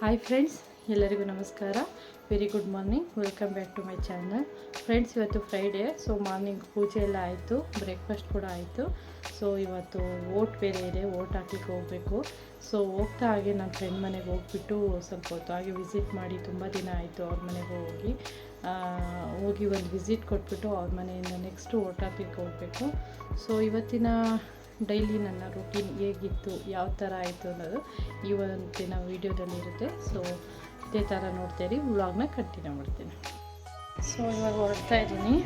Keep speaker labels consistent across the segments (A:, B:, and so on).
A: Hi friends ಎಲ್ಲರಿಗೂ ನಮಸ್ಕಾರ. Very good morning welcome back to my channel friends ಇವತ್ತು Friday so morning ಪೂಜೆ ಎಲ್ಲ ಆಯಿತು ಬ್ರೇಕ್ಫಾಸ್ಟ್ ಕೂಡ ಆಯಿತು. ಸೊ ಇವತ್ತು ಓಟ್ ಬೇರೆ ಇದೆ ಓಟ್ ಹಾಕ್ಲಿಕ್ಕೆ ಹೋಗಬೇಕು. ಸೊ ಹೋಗ್ತಾ ಹಾಗೆ ನನ್ನ ಫ್ರೆಂಡ್ ಮನೆಗೆ ಹೋಗ್ಬಿಟ್ಟು ಸ್ವಲ್ಪ ಹೊತ್ತು ಹಾಗೆ ವಿಸಿಟ್ ಮಾಡಿ, ತುಂಬ ದಿನ ಆಯಿತು ಅವ್ರ ಮನೆಗೆ ಹೋಗಿ. ಹೋಗಿ ಒಂದು ವಿಸಿಟ್ ಕೊಟ್ಬಿಟ್ಟು ಅವ್ರ ಮನೆಯಿಂದ ನೆಕ್ಸ್ಟು ಓಟ್ ಹಾಕ್ಲಿಕ್ಕೆ ಹೋಗಬೇಕು. ಸೊ ಇವತ್ತಿನ ಡೈಲಿ ನನ್ನ ರುಟೀನ್ ಹೇಗಿತ್ತು, ಯಾವ ಥರ ಆಯಿತು ಅನ್ನೋದು ಇವತ್ತಿನ ವೀಡಿಯೋದಲ್ಲಿ ಇರುತ್ತೆ ಸೊ ಇದೇ ಥರ ನೋಡ್ತೀರಿ ವ್ಲಾಗ್ನ ಕಂಟಿನ್ಯೂ ಮಾಡ್ತೀನಿ. ಸೊ ಇವಾಗ ಹೊರಡ್ತಾ ಇದ್ದೀನಿ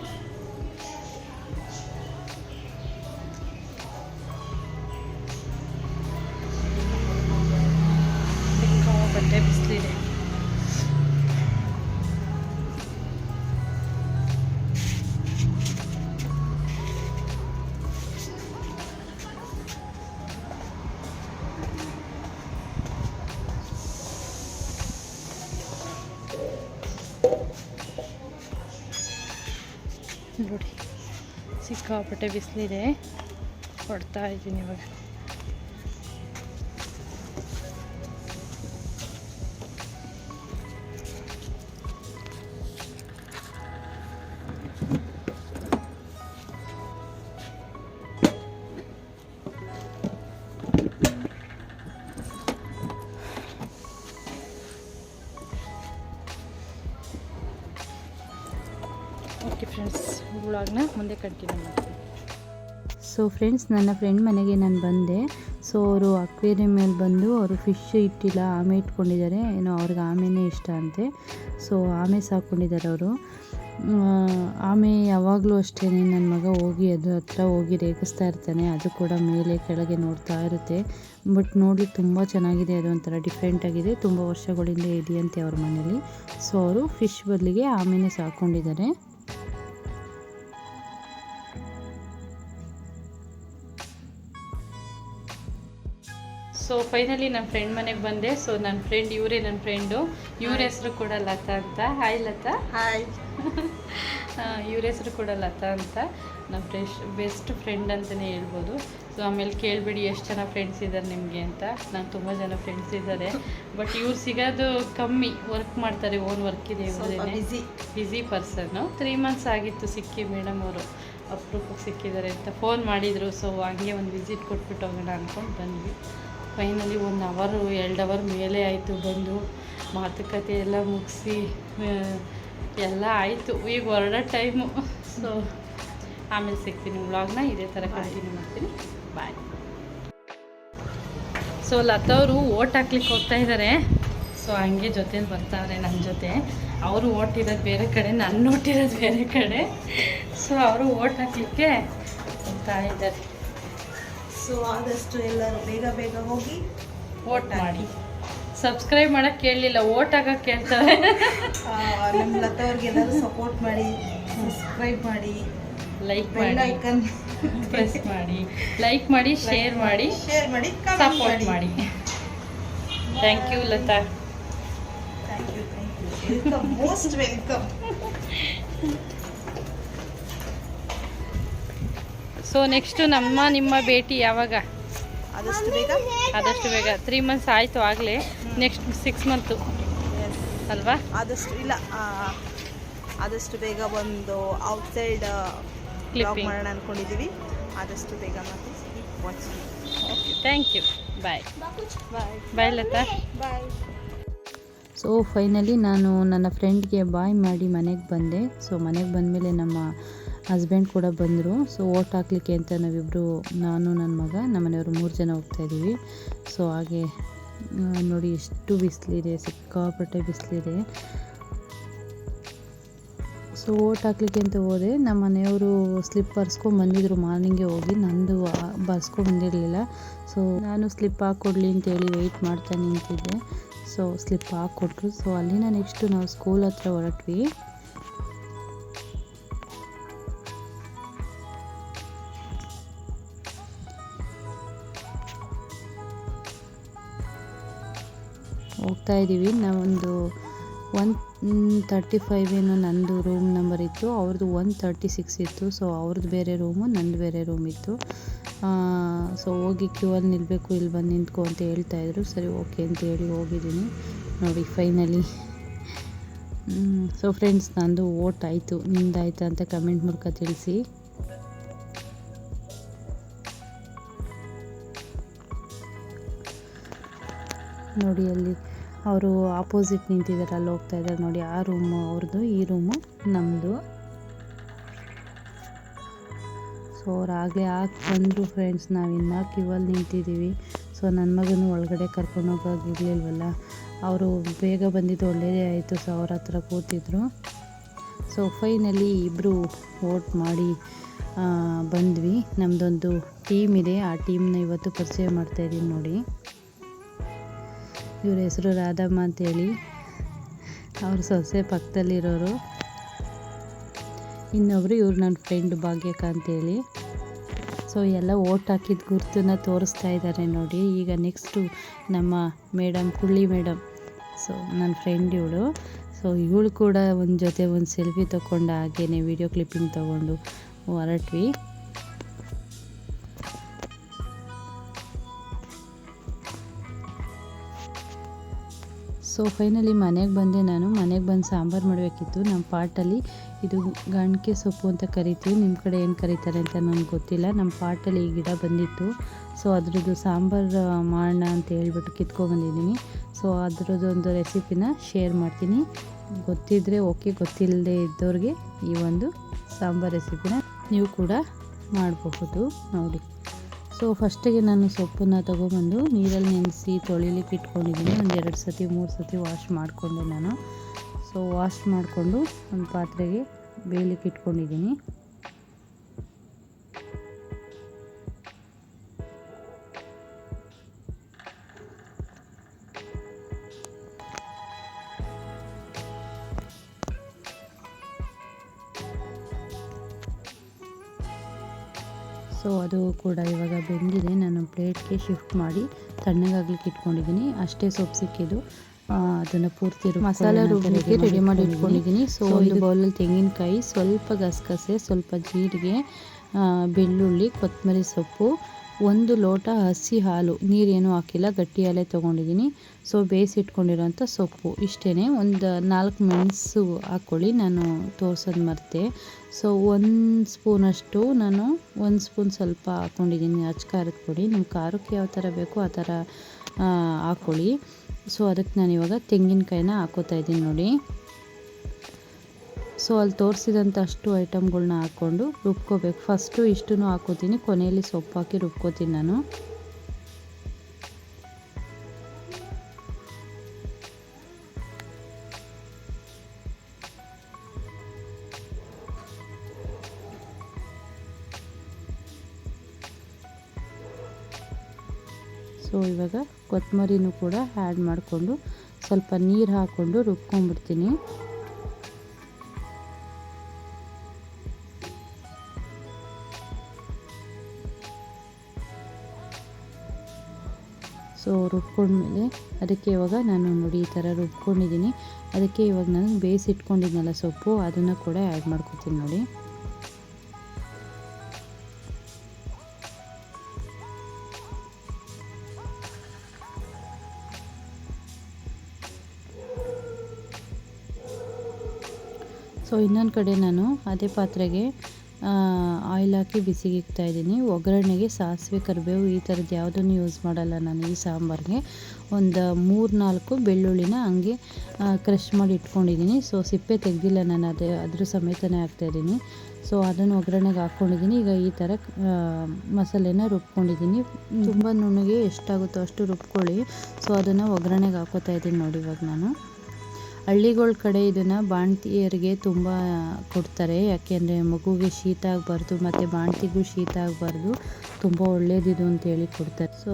A: ಬಟ್ಟೆ ಬಿಸಿಲಿದೆ ಸಿಕ್ಕಾಪಟ್ಟೆ ಬಿಸಿಲಿದೆ. ಕೊಡ್ತಾ ಇದ್ದೀನಿ ಇವಾಗ. ಓಕೆ ಫ್ರೆಂಡ್ಸ್ ವ್ಲಾಗ್ನ ಮುಂದೆ ಕಂಟಿನ್ಯೂ ಮಾಡ್ತೀನಿ.
B: ಸೊ ಫ್ರೆಂಡ್ಸ್ ನನ್ನ ಫ್ರೆಂಡ್ ಮನೆಗೆ ನಾನು ಬಂದೆ. ಸೊ ಅವರು ಅಕ್ವೇರಿಯಂ ಮೇಲೆ ಬಂದು ಅವರು ಫಿಶ್ ಇಟ್ಟಿಲ್ಲ ಆಮೆ ಇಟ್ಕೊಂಡಿದ್ದಾರೆ. ಏನೋ ಅವ್ರಿಗೆ ಆಮೆನೇ ಇಷ್ಟ ಅಂತೆ. ಸೊ ಆಮೆ ಸಾಕೊಂಡಿದ್ದಾರೆ ಅವರು. ಆಮೆ ಯಾವಾಗಲೂ ಅಷ್ಟೇ ನನ್ನ ಮಗ ಹೋಗಿ ಅದು ಹತ್ರ ಹೋಗಿ ರೇಗಿಸ್ತಾ ಇರ್ತಾನೆ. ಅದು ಕೂಡ ಮೇಲೆ ಕೆಳಗೆ ನೋಡ್ತಾ ಇರುತ್ತೆ. ಬಟ್ ನೋಡಿ, ತುಂಬ ಚೆನ್ನಾಗಿದೆ. ಅದು ಒಂಥರ ಡಿಫ್ರೆಂಟ್ ಆಗಿದೆ. ತುಂಬ ವರ್ಷಗಳಿಂದ ಇದೆಯಂತೆ ಅವ್ರ ಮನೇಲಿ. ಸೊ ಅವರು ಫಿಶ್ ಬದಲಿಗೆ ಆಮೆನೇ ಸಾಕೊಂಡಿದ್ದಾರೆ.
A: ಸೊ ಫೈನಲಿ ನನ್ನ ಫ್ರೆಂಡ್ ಮನೆಗೆ ಬಂದೆ. ಸೊ ನನ್ನ ಫ್ರೆಂಡ್ ಇವರೇ ನನ್ನ ಫ್ರೆಂಡು ಇವ್ರ ಹೆಸರು ಕೂಡ ಲತಾ ಅಂತ. ಹಾಯ್ ಲತಾ.
C: ಹಾಯ್
A: ಇವ್ರ ಹೆಸರು ಕೂಡ ಲತಾ ಅಂತ. ನಮ್ಮ ಫ್ರೆಶ್ ಬೆಸ್ಟ್ ಫ್ರೆಂಡ್ ಅಂತಲೇ ಹೇಳ್ಬೋದು. ಸೊ ಆಮೇಲೆ ಕೇಳಬೇಡಿ ಎಷ್ಟು ಜನ ಫ್ರೆಂಡ್ಸ್ ಇದ್ದಾರೆ ನಿಮಗೆ ಅಂತ. ನಾನು ತುಂಬ ಜನ ಫ್ರೆಂಡ್ಸ್ ಇದ್ದಾರೆ ಬಟ್ ಇವ್ರು ಸಿಗೋದು ಕಮ್ಮಿ. ವರ್ಕ್ ಮಾಡ್ತಾರೆ ಓನ್ ವರ್ಕ್ ಇದೆ ಇವ್ರದೇನೆ.
C: Busy
A: busy person three months ಆಗಿತ್ತು ಸಿಕ್ಕಿ ಮೇಡಮ್ ಅವರು. ಅಪ್ರೂಪಕ್ಕೆ ಸಿಕ್ಕಿದ್ದಾರೆ ಅಂತ. ಫೋನ್ ಮಾಡಿದರು. ಸೊ ಹಂಗೆ ಒಂದು ವಿಸಿಟ್ ಕೊಟ್ಬಿಟ್ಟು ಹೋಗೋಣ ಅಂದ್ಕೊಂಡು ಬಂದ್ವಿ. ಫೈನಲಿ ಒನ್ ಅವರು ಎರಡು ಅವರ್ ಮೇಲೆ ಆಯಿತು ಬಂದು ಮಾತುಕತೆ ಎಲ್ಲ ಮುಗಿಸಿ ಎಲ್ಲ ಆಯಿತು. ಈಗ ಹೊರಡೋ ಟೈಮು ಸೊ ಆಮೇಲೆ ಸಿಗ್ತೀನಿ ವ್ಲಾಗ್ನ ಇದೇ ಥರ ಕಂಟಿನ್ಯೂ ಮಾಡ್ತೀನಿ. ಬಾಯ್ ಸೊ ಲತಾ ಅವರು ಓಟ್ ಹಾಕ್ಲಿಕ್ಕೆ ಹೋಗ್ತಾ ಇದ್ದಾರೆ ಸೊ ಹಂಗೆ ಜೊತೆಲಿ ಬರ್ತಾರೆ ನನ್ನ ಜೊತೆ. ಅವರು ಓಟ್ ಇರೋದು ಬೇರೆ ಕಡೆ ನನ್ನ ಓಟ್ ಇರೋದು ಬೇರೆ ಕಡೆ. ಸೊ ಅವರು ಓಟ್ ಹಾಕ್ಲಿಕ್ಕೆ ಹೋಗ್ತಾ ಇದ್ದಾರೆ.
C: ಸೊ ಆದಷ್ಟು ಎಲ್ಲರೂ ಬೇಗ ಬೇಗ ಹೋಗಿ
A: ವೋಟ್ ಮಾಡಿ. ಸಬ್ಸ್ಕ್ರೈಬ್ ಮಾಡಕ್ಕೆ ಕೇಳಲಿಲ್ಲ ವೋಟ್ ಹಾಕಕ್ಕೆ ಕೇಳ್ತಾರೆ.
C: ನಮ್ಮ ಲತವ್ರಿಗೆ ಎಲ್ಲರೂ ಸಪೋರ್ಟ್ ಮಾಡಿ ಸಬ್ಸ್ಕ್ರೈಬ್ ಮಾಡಿ.
A: ಲೈಕ್ ಮಾಡಿ.
C: ಐಕನ್
A: ಪ್ರೆಸ್ ಮಾಡಿ. ಲೈಕ್ ಮಾಡಿ ಶೇರ್ ಮಾಡಿ
C: ಶೇರ್ ಮಾಡಿ
A: ಸಪೋರ್ಟ್
C: ಮಾಡಿ.
A: ಮಾಡಿ. Thank you Latha
C: thank you thank you welcome most welcome
A: so next ನಮ್ಮ ನಿಮ್ಮ ಭೇಟಿ ಯಾವಾಗ?
C: ಆದಷ್ಟು ಬೇಗ?
A: ಆದಷ್ಟು ಬೇಗ. ತ್ರೀ ಮಂತ್ಸ್ ಆಯಿತು ಆಗಲೇ. Next six month. ಅಲ್ವಾ?
C: ಆದಷ್ಟು ಇಲ್ಲ ಆದಷ್ಟು ಬೇಗ ಒಂದು ಔಟ್ಸೈಡ್
A: ಕ್ಲಿಕ್.
C: ಮಾಡೋಣ ಅಂದ್ಕೊಂಡಿದ್ದೀವಿ ಆದಷ್ಟು ಬೇಗ ಮತ್ತೆ watch
A: okay thank you bye
C: bye
A: bye Latha.
C: Bye
B: so finally ನಾನು ನನ್ನ ಫ್ರೆಂಡ್ಗೆ ಬಾಯ್ ಮಾಡಿ ಮನೆಗೆ ಬಂದೆ. ಸೊ ಮನೆಗೆ ಬಂದಮೇಲೆ ನಮ್ಮ ಹಸ್ಬೆಂಡ್ ಕೂಡ ಬಂದರು. ಸೊ ಓಟ್ ಹಾಕ್ಲಿಕ್ಕೆ ಅಂತ ನಾವಿಬ್ಬರು ನಾನು ನನ್ನ ಮಗ ನಮ್ಮ ಮನೆಯವರು ಮೂರು ಜನ ಹೋಗ್ತಾ ಇದ್ದೀವಿ ಸೊ ಹಾಗೆ ನೋಡಿ ಎಷ್ಟು ಬಿಸಿಲಿದೆ, ಸಿಕ್ಕಾಪಟ್ಟೆ ಬಿಸಿಲಿದೆ. ಸೊ ಓಟ್ ಹಾಕ್ಲಿಕ್ಕೆ ಅಂತ ಹೋದೆ. ನಮ್ಮ ಮನೆಯವರು ಸ್ಲಿಪ್ ಬರ್ಸ್ಕೊಂಡು ಬಂದಿದ್ರು ಮಾರ್ನಿಂಗೇ ಹೋಗಿ. ನಂದು ಬರ್ಸ್ಕೊಂಡು ಬಂದಿರಲಿಲ್ಲ. ಸೊ ನಾನು ಸ್ಲಿಪ್ ಹಾಕ್ಕೊಡ್ಲಿ ಅಂತೇಳಿ ವೆಯ್ಟ್ ಮಾಡ್ತಾ ನಿಂತಿದ್ದೆ. ಸೊ ಸ್ಲಿಪ್ ಹಾಕ್ಕೊಟ್ರು. ಸೊ ಅಲ್ಲಿನ ನೆಕ್ಸ್ಟು ನಾವು ಸ್ಕೂಲ್ ಹತ್ರ ಹೊರಟ್ವಿ. ಇದ್ದೀವಿ. ನಾವೊಂದು ಒನ್ ತರ್ಟಿ ಫೈವ್ ಏನೋ ನಂದು ರೂಮ್ ನಂಬರ್ ಇತ್ತು. ಅವ್ರದ್ದು ಒನ್ ತರ್ಟಿ ಸಿಕ್ಸ್ ಇತ್ತು. ಸೊ ಅವ್ರದ್ದು ಬೇರೆ ರೂಮು ನಂದು ಬೇರೆ ರೂಮ್ ಇತ್ತು. ಸೊ ಹೋಗಿ ಕ್ಯೂ ಅಲ್ಲಿ ನಿಲ್ಲಬೇಕು ಇಲ್ಲಿ ಬಂದು ನಿಂತ್ಕೊ ಅಂತ ಹೇಳ್ತಾ ಇದ್ರು. ಸರಿ ಓಕೆ ಅಂತ ಹೇಳಿ ಹೋಗಿದ್ದೀನಿ. ನೋಡಿ ಫೈನಲಿ ಸೊ ಫ್ರೆಂಡ್ಸ್ ನಂದು ಓಟ್ ಆಯಿತು. ನಿಂದಾಯ್ತು ಅಂತ ಕಮೆಂಟ್ ಮೂಲಕ ತಿಳಿಸಿ. ನೋಡಿ, ಅಲ್ಲಿ ಅವರು ಆಪೋಸಿಟ್ ಅಲ್ಲಿ ಹೋಗ್ತಾ ಇದ್ದಾರೆ ನೋಡಿ, ಆ ರೂಮು ಅವ್ರದ್ದು ಈ ರೂಮು ನಮ್ಮದು ಸೊ ಅವ್ರು ಆಗಲೇ ಹಾಕಿ ಬಂದರು ಫ್ರೆಂಡ್ಸ್ ನಾವಿನ್ನ ಕ್ಯೂವಲ್ಲಿ ನಿಂತಿದ್ದೀವಿ ಸೊ ನನ್ನ ಮಗನೂ ಒಳಗಡೆ ಕರ್ಕೊಂಡು ಹೋಗೋಗಿರ್ಲಿಲ್ವಲ್ಲ ಅವರು ಬೇಗ ಬಂದಿದ್ದು ಒಳ್ಳೆಯದೇ ಆಯಿತು ಸೊ, ಅವ್ರ ಹತ್ರ ಕೂತಿದ್ರು. ಸೊ ಫೈನಲಿ ಇಬ್ಬರು ವೋಟ್ ಮಾಡಿ ಬಂದ್ವಿ. ನಮ್ಮದೊಂದು ಟೀಮ್ ಇದೆ, ಆ ಟೀಮ್ನ ಇವತ್ತು ಪರಿಚಯ ಮಾಡ್ತಾಯಿದ್ದೀನಿ ನೋಡಿ. ಇವ್ರ ಹೆಸರು ರಾಧಮ್ಮ ಅಂತೇಳಿ. ಅವ್ರ ಸೊಸೆ ಪಕ್ಕದಲ್ಲಿರೋರು. ಇನ್ನೊಬ್ಬರು ಇವ್ರು ನನ್ನ ಫ್ರೆಂಡ್ ಭಾಗ್ಯಕ್ಕ ಅಂತೇಳಿ. ಸೊ ಎಲ್ಲ ಓಟ್ ಹಾಕಿದ ಗುರ್ತನ್ನ ತೋರಿಸ್ತಾ ಇದ್ದಾರೆ ನೋಡಿ. ಈಗ ನೆಕ್ಸ್ಟು ನಮ್ಮ ಮೇಡಮ್ ಕುಳ್ಳಿ ಮೇಡಮ್ ಸೊ ನನ್ನ ಫ್ರೆಂಡ್ ಇವಳು. ಸೊ ಇವಳು ಕೂಡ ಒಂದು ಜೊತೆ ಒಂದು ಸೆಲ್ಫಿ ತೊಗೊಂಡು ಹಾಗೇನೆ ವಿಡಿಯೋ ಕ್ಲಿಪ್ಪಿಂಗ್ ತೊಗೊಂಡು ಹೊರಟ್ವಿ. ಸೊ ಫೈನಲಿ ಮನೆಗೆ ಬಂದೆ ನಾನು. ಮನೆಗೆ ಬಂದು ಸಾಂಬಾರು ಮಾಡಬೇಕಿತ್ತು. ನಮ್ಮ ಪಾಟಲ್ಲಿ ಇದು ಗಣ್ಕೆ ಸೊಪ್ಪು ಅಂತ ಕರಿತೀವಿ. ನಿಮ್ಮ ಕಡೆ ಏನು ಕರೀತಾರೆ ಅಂತ ನನಗೆ ಗೊತ್ತಿಲ್ಲ. ನಮ್ಮ ಪಾಟಲ್ಲಿ ಈ ಗಿಡ ಬಂದಿತ್ತು. ಸೊ ಅದರದ್ದು ಸಾಂಬಾರು ಮಾಡೋಣ ಅಂತ ಹೇಳ್ಬಿಟ್ಟು ಕಿತ್ಕೊಬಂದಿದ್ದೀನಿ. ಸೊ ಅದರದ್ದೊಂದು ರೆಸಿಪಿನ ಶೇರ್ ಮಾಡ್ತೀನಿ. ಗೊತ್ತಿದ್ದರೆ ಓಕೆ ಗೊತ್ತಿಲ್ಲದೆ ಇದ್ದವ್ರಿಗೆ ಈ ಒಂದು ಸಾಂಬಾರು ರೆಸಿಪಿನ ನೀವು ಕೂಡ ಮಾಡಬಹುದು. ನೋಡಿ. ಸೊ ಫಸ್ಟಿಗೆ ನಾನು ಸೊಪ್ಪನ್ನು ತೊಗೊಬಂದು ನೀರಲ್ಲಿ ನೆನೆಸಿ ತೊಳಿಲಿಕ್ಕೆ ಇಟ್ಕೊಂಡಿದ್ದೀನಿ. ಒಂದು ಎರಡು ಸತಿ, ಮೂರು ಸತಿ ವಾಶ್ ಮಾಡಿಕೊಂಡೆ ನಾನು. ಸೊ ವಾಶ್ ಮಾಡಿಕೊಂಡು ಒಂದು ಪಾತ್ರೆಗೆ ಬೇಯಲಿಕ್ಕೆ ಇಟ್ಕೊಂಡಿದ್ದೀನಿ. ಕೂಡ ಇವಾಗ ಬೆಂದಿದೆ. ನಾನು ಪ್ಲೇಟ್ಗೆ ಶಿಫ್ಟ್ ಮಾಡಿ ತಣ್ಣಗಾಗ್ಲಿಕ್ಕೆ ಇಟ್ಕೊಂಡಿದ್ದೀನಿ. ಅಷ್ಟೇ ಸೊಪ್ಪು ಸಿಕ್ಕಿದ್ದು. ಅದನ್ನು ಪೂರ್ತಿ ಮಸಾಲ ರುಬ್ಬಿಗೆ ರೆಡಿ ಮಾಡಿ ಇಟ್ಕೊಂಡಿದ್ದೀನಿ. ಸೊ ಒಂದು ಬೌಲಲ್ಲಿ ತೆಂಗಿನಕಾಯಿ ಸ್ವಲ್ಪ ಗಸಗಸೆ ಸ್ವಲ್ಪ ಜೀರಿಗೆ ಬೆಳ್ಳುಳ್ಳಿ ಕೊತ್ತಂಬರಿ ಸೊಪ್ಪು ಒಂದು ಲೋಟ ಹಸಿ ಹಾಲು, ನೀರೇನು ಹಾಕಿಲ್ಲ, ಗಟ್ಟಿ ಹಾಲೇ ತೊಗೊಂಡಿದ್ದೀನಿ. ಸೊ ಬೇಯಿಸಿಟ್ಕೊಂಡಿರೋಂಥ ಸೊಪ್ಪು. ಇಷ್ಟೇ ಒಂದು ನಾಲ್ಕು ಮೆಣಸು ಹಾಕ್ಕೊಳ್ಳಿ, ನಾನು ತೋರ್ಸೋದು ಮರೆತೆ. ಸೊ ಒಂದು ಸ್ಪೂನಷ್ಟು ನಾನು, ಒಂದು ಸ್ಪೂನ್ ಸ್ವಲ್ಪ ಹಾಕ್ಕೊಂಡಿದ್ದೀನಿ. ಅಚ್ಚ ಖಾರದ ಪುಡಿ. ನಿಮ್ಮ ಖಾರಕ್ಕೆ ಯಾವ ಥರ ಬೇಕೋ ಆ ಥರ ಹಾಕ್ಕೊಳ್ಳಿ. ಸೊ ಅದಕ್ಕೆ ನಾನು ಇವಾಗ ತೆಂಗಿನಕಾಯಿನ ಹಾಕೋತಾ ಇದ್ದೀನಿ ನೋಡಿ. ಸೊ ಅಲ್ಲಿ ತೋರಿಸಿದಂಥ ಅಷ್ಟು ಐಟಮ್ಗಳ್ನ ಹಾಕ್ಕೊಂಡು ರುಬ್ಕೋಬೇಕು. ಫಸ್ಟು ಇಷ್ಟು ಹಾಕೋತೀನಿ. ಕೊನೆಯಲ್ಲಿ ಸೊಪ್ಪು ಹಾಕಿ ರುಬ್ಕೋತೀನಿ ನಾನು. ಸೊ ಇವಾಗ ಕೊತ್ತಂಬರಿನೂ ಕೂಡ ಆ್ಯಡ್ ಮಾಡಿಕೊಂಡು ಸ್ವಲ್ಪ ನೀರು ಹಾಕ್ಕೊಂಡು ರುಬ್ಕೊಂಡ್ಬಿಡ್ತೀನಿ ಸೊ, ರುಬ್ಕೊಂಡ್ಮೇಲೆ ಅದಕ್ಕೆ ಇವಾಗ ನಾನು ನೋಡಿ ಈ ಥರ ರುಬ್ಕೊಂಡಿದ್ದೀನಿ. ಅದಕ್ಕೆ ಇವಾಗ ನಾನು ಬೇಯಿಸಿಟ್ಕೊಂಡಿದ್ನಲ್ಲ ಸೊಪ್ಪು, ಅದನ್ನು ಕೂಡ ಆ್ಯಡ್ ಮಾಡ್ಕೊತೀನಿ ನೋಡಿ. ಸೊ, ಇನ್ನೊಂದು ಕಡೆ ನಾನು ಅದೇ ಪಾತ್ರೆಗೆ ಆಯಿಲ್ ಹಾಕಿ ಬಿಸಿಗೆ ಇಕ್ತಾ ಇದ್ದೀನಿ. ಒಗ್ಗರಣೆಗೆ ಸಾಸಿವೆ, ಕರಿಬೇವು, ಈ ಥರದ್ದು ಯಾವುದನ್ನು ಯೂಸ್ ಮಾಡಲ್ಲ ನಾನು ಈ ಸಾಂಬಾರಿಗೆ. ಒಂದು ಮೂರು ನಾಲ್ಕು ಬೆಳ್ಳುಳ್ಳಿನ ಹಂಗೆ ಕ್ರಷ್ ಮಾಡಿ ಇಟ್ಕೊಂಡಿದ್ದೀನಿ. ಸೊ ಸಿಪ್ಪೆ ತೆಗೆದಿಲ್ಲ ನಾನು, ಅದೇ, ಅದ್ರ ಸಮೇತನೇ ಹಾಕ್ತಾಯಿದ್ದೀನಿ ಸೊ ಅದನ್ನು ಒಗ್ಗರಣೆಗೆ ಹಾಕ್ಕೊಂಡಿದ್ದೀನಿ. ಈಗ ಈ ಥರ ಮಸಾಲೆನ ರುಬ್ಕೊಂಡಿದ್ದೀನಿ. ತುಂಬ ನುಣ್ಣಗೆ ಎಷ್ಟಾಗುತ್ತೋ ಅಷ್ಟು ರುಬ್ಕೊಳ್ಳಿ. ಸೊ ಅದನ್ನು ಒಗ್ಗರಣೆಗೆ ಹಾಕೋತಾ ಇದ್ದೀನಿ ನೋಡಿ ಇವಾಗ ನಾನು. ಹಳ್ಳಿಗಳ ಕಡೆ ಇದನ್ನು ಬಾಣ್ತಿಯರಿಗೆ ತುಂಬ ಕೊಡ್ತಾರೆ. ಯಾಕೆಂದರೆ ಮಗುಗೆ ಶೀತ ಆಗಬಾರ್ದು, ಮತ್ತು ಬಾಣ್ತಿಗೂ ಶೀತ ಆಗಬಾರ್ದು. ತುಂಬ ಒಳ್ಳೇದಿದು ಅಂತೇಳಿ ಕೊಡ್ತಾರೆ. ಸೊ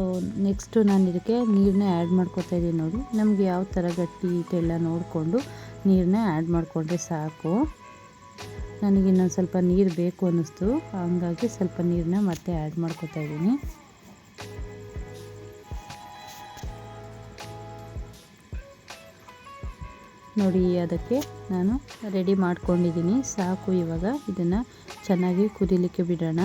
B: ನೆಕ್ಸ್ಟು ನಾನು ಇದಕ್ಕೆ ನೀರನ್ನ ಆ್ಯಡ್ ಮಾಡ್ಕೊತಾ ಇದ್ದೀನಿ ನೋಡಿ. ನಮಗೆ ಯಾವ ಥರ ಗಟ್ಟಿ ಇದೆಲ್ಲ ನೋಡಿಕೊಂಡು ನೀರನ್ನ ಆ್ಯಡ್ ಮಾಡಿಕೊಂಡ್ರೆ ಸಾಕು. ನನಗೆ ಇನ್ನೊಂದು ಸ್ವಲ್ಪ ನೀರು ಬೇಕು ಅನ್ನಿಸ್ತು. ಹಂಗಾಗಿ ಸ್ವಲ್ಪ ನೀರನ್ನ ಮತ್ತೆ ಆ್ಯಡ್ ಮಾಡ್ಕೊತಾ ಇದ್ದೀನಿ. ನೋಡಿ, ಅದಕ್ಕೆ ನಾನು ರೆಡಿ ಮಾಡ್ಕೊಂಡಿದ್ದೀನಿ. ಸಾಕು, ಇವಾಗ ಇದನ್ನು ಚೆನ್ನಾಗಿ ಕುದಿಲಿಕ್ಕೆ ಬಿಡೋಣ.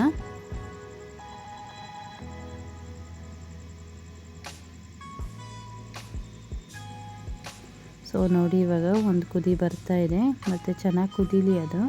B: ಸೊ ನೋಡಿ, ಇವಾಗ ಒಂದು ಕುದಿ ಬರ್ತಾ ಇದೆ. ಮತ್ತು ಚೆನ್ನಾಗಿ ಕುದೀಲಿ ಅದು.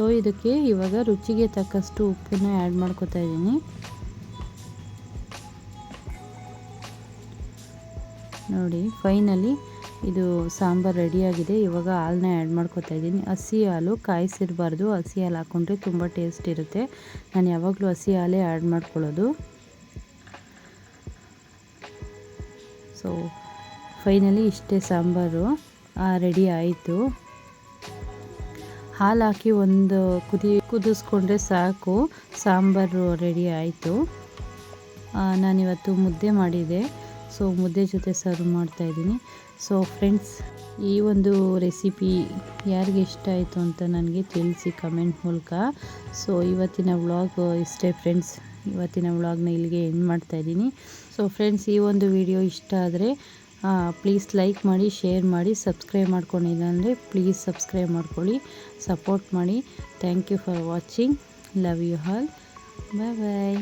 B: ಸೊ, ಇದಕ್ಕೆ ಇವಾಗ ರುಚಿಗೆ ತಕ್ಕಷ್ಟು ಉಪ್ಪನ್ನ ಆ್ಯಡ್ ಮಾಡ್ಕೊತಾ ಇದ್ದೀನಿ. ನೋಡಿ ಫೈನಲಿ ಇದು ಸಾಂಬಾರು ರೆಡಿಯಾಗಿದೆ ಇವಾಗ ಹಾಲನ್ನ ಆ್ಯಡ್ ಮಾಡ್ಕೊತಾ ಇದ್ದೀನಿ. ಹಸಿ ಹಾಲು ಕಾಯಿಸಿರಬಾರ್ದು. ಹಸಿ ಹಾಲು ಹಾಕ್ಕೊಂಡ್ರೆ ತುಂಬ ಟೇಸ್ಟ್ ಇರುತ್ತೆ. ನಾನು ಯಾವಾಗಲೂ ಹಸಿ ಹಾಲೇ ಆ್ಯಡ್ ಮಾಡ್ಕೊಳ್ಳೋದು. ಸೊ ಫೈನಲಿ ಇಷ್ಟೇ ಸಾಂಬಾರು. ರೆಡಿ ಆಯಿತು. ಹಾಲು ಒಂದು ಕುದಿ ಕುದಿಸ್ಕೊಂಡ್ರೆ ಸಾಕು. ಸಾಂಬಾರು ರೆಡಿ ಆಯಿತು. ನಾನಿವತ್ತು ಮುದ್ದೆ ಮಾಡಿದೆ. ಸೊ, ಮುದ್ದೆ ಜೊತೆ ಸರ್ವ್ ಮಾಡ್ತಾಯಿದ್ದೀನಿ ಸೊ, ಫ್ರೆಂಡ್ಸ್, ಈ ಒಂದು ರೆಸಿಪಿ ಯಾರಿಗೆ ಇಷ್ಟ ಆಯಿತು ಅಂತ ನನಗೆ ತಿಳಿಸಿ ಕಮೆಂಟ್ ಮೂಲಕ. ಸೊ, ಇವತ್ತಿನ ವ್ಲಾಗ್ ಇಷ್ಟೇ ಫ್ರೆಂಡ್ಸ್. ಇವತ್ತಿನ ವ್ಲಾಗ್ನ ಇಲ್ಲಿಗೆ ಎಂಡ್ ಮಾಡ್ತಾಯಿದ್ದೀನಿ ಸೊ, ಫ್ರೆಂಡ್ಸ್, ಈ ಒಂದು ವಿಡಿಯೋ ಇಷ್ಟ ಆದರೆ ಪ್ಲೀಸ್ ಲೈಕ್ ಮಾಡಿ ಶೇರ್ ಮಾಡಿ ಸಬ್ಸ್ಕ್ರೈಬ್ ಮಾಡ್ಕೊಂಡಿಲ್ಲ ಅಂದರೆ ಪ್ಲೀಸ್ ಸಬ್ಸ್ಕ್ರೈಬ್ ಮಾಡ್ಕೊಳ್ಳಿ ಸಪೋರ್ಟ್ ಮಾಡಿ. Thank you for watching love you all bye bye